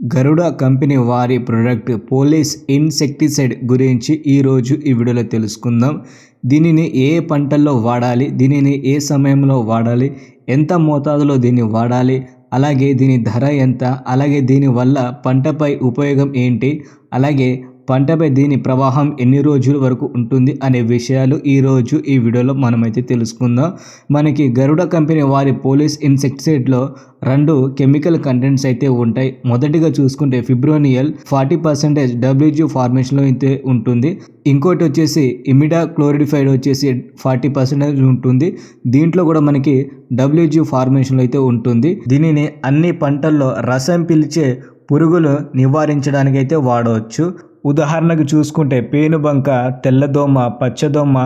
గరుడ company వారి product police insecticide గురించి ఈరోజు ఈ వీడియోలో తెలుసుకుందాం. దీనిని ఏ పంటల్లో వాడాలి? దీనిని ఏ సమయంలో వాడాలి? ఎంత మోతాదులో దీన్ని వాడాలి? అలాగే దీని ధర ఎంత? అలాగే దీనివల్ల పంటపై ఉపయోగం ఏంటి? అలాగే పంటపై దీని ప్రవాహం ఎన్ని రోజుల వరకు ఉంటుంది అనే విషయాలు ఈరోజు ఈ వీడియోలో మనమైతే తెలుసుకుందాం. మనకి గరుడ కంపెనీ వారి పోలీస్ ఇన్సెక్టిసైడ్లో రెండు కెమికల్ కంటెంట్స్ అయితే ఉంటాయి. మొదటిగా చూసుకుంటే ఫిబ్రోనియల్ ఫార్టీ పర్సెంటేజ్ డబ్ల్యూజీ ఫార్మేషన్లో అయితే ఉంటుంది. ఇంకోటి వచ్చేసి ఇమిడా క్లోరిడిఫైడ్ వచ్చేసి ఫార్టీ పర్సెంటేజ్ ఉంటుంది. దీంట్లో కూడా మనకి డబ్ల్యూజీ ఫార్మేషన్లో అయితే ఉంటుంది. దీనిని అన్ని పంటల్లో రసం పిలిచే పురుగులు నివారించడానికి అయితే వాడవచ్చు. ఉదాహరణకు చూసుకుంటే పేనుబంక తెల్లదోమ పచ్చదోమ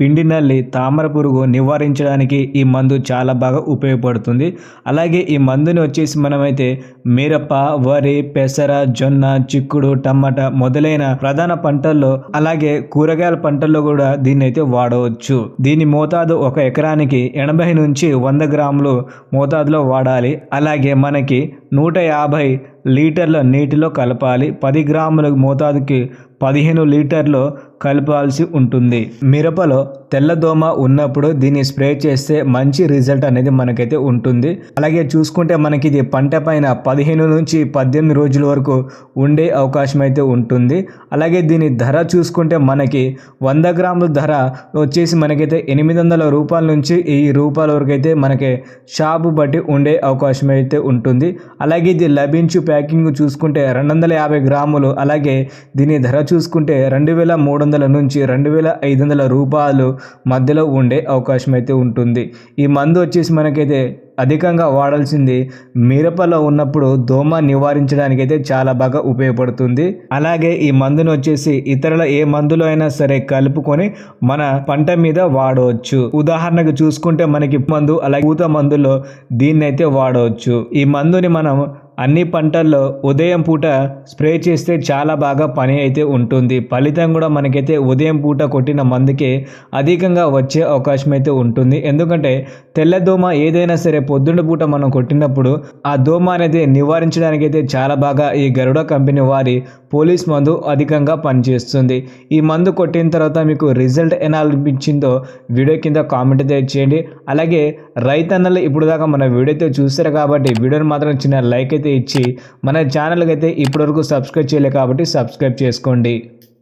పిండి నల్లి తామర పురుగు నివారించడానికి ఈ మందు చాలా బాగా ఉపయోగపడుతుంది. అలాగే ఈ మందుని వచ్చేసి మనమైతే మిరప వరి పెసర జొన్న చిక్కుడు టమాటా మొదలైన ప్రధాన పంటల్లో అలాగే కూరగాయల పంటల్లో కూడా దీన్ని అయితే వాడవచ్చు. దీని మోతాదు ఒక ఎకరానికి ఎనభై నుంచి వంద గ్రాములు మోతాదులో వాడాలి. అలాగే మనకి నూట యాభై లీటర్ల నీటిలో కలపాలి. పది గ్రాముల మోతాదుకి పదిహేను లీటర్లు కలపాల్సి ఉంటుంది. మిరపలో తెల్లదోమ ఉన్నప్పుడు దీన్ని స్ప్రే చేస్తే మంచి రిజల్ట్ అనేది మనకైతే ఉంటుంది. అలాగే చూసుకుంటే మనకి ఇది పంట పైన పదిహేను నుంచి పద్దెనిమిది రోజుల వరకు ఉండే అవకాశం అయితే ఉంటుంది. అలాగే దీని ధర చూసుకుంటే మనకి వంద గ్రాముల ధర వచ్చేసి మనకైతే ఎనిమిది వందల రూపాయల నుంచి ఈ రూపాయల వరకు అయితే మనకి షాపు బట్టి ఉండే అవకాశం అయితే ఉంటుంది. అలాగే ఇది లభించు ప్యాకింగ్ చూసుకుంటే రెండు వందల యాభై గ్రాములు అలాగే దీని ధర చూసుకుంటే రెండు వేల మూడు వందల నుంచి రెండు వేల ఐదు వందల రూపాయలు మధ్యలో ఉండే అవకాశం అయితే ఉంటుంది. ఈ మందు వచ్చేసి మనకైతే అధికంగా వాడాల్సింది మిరపలో ఉన్నప్పుడు దోమ నివారించడానికైతే చాలా బాగా ఉపయోగపడుతుంది. అలాగే ఈ మందును వచ్చేసి ఇతరుల ఏ మందులో అయినా సరే కలుపుకొని మన పంట మీద వాడవచ్చు. ఉదాహరణకు చూసుకుంటే మనకి మందు అలాగే పూత మందులో దీన్ని అయితే వాడవచ్చు. ఈ మందుని మనం అన్ని పంటల్లో ఉదయం పూట స్ప్రే చేస్తే చాలా బాగా పని అయితే ఉంటుంది. ఫలితం కూడా మనకైతే ఉదయం పూట కొట్టిన మందుకే అధికంగా వచ్చే అవకాశం అయితే ఉంటుంది. ఎందుకంటే తెల్ల దోమ ఏదైనా సరే పొద్దున్న పూట మనం కొట్టినప్పుడు ఆ దోమ అనేది నివారించడానికి అయితే చాలా బాగా ఈ గరుడ కంపెనీ వారి పోలీస్ మందు అధికంగా పనిచేస్తుంది. ఈ మందు కొట్టిన తర్వాత మీకు రిజల్ట్ ఎలా అనిపించిందో వీడియో కింద కామెంట్ అయితే చేయండి. అలాగే రైతన్నలు ఇప్పుడు దాకా మన వీడియో అయితే చూస్తారు కాబట్టి వీడియోని మాత్రం చిన్న లైక్ అయితే ఇచ్చి మన ఛానల్కి అయితే ఇప్పటివరకు సబ్స్క్రైబ్ చేయలేదు కాబట్టి సబ్స్క్రైబ్ చేసుకోండి.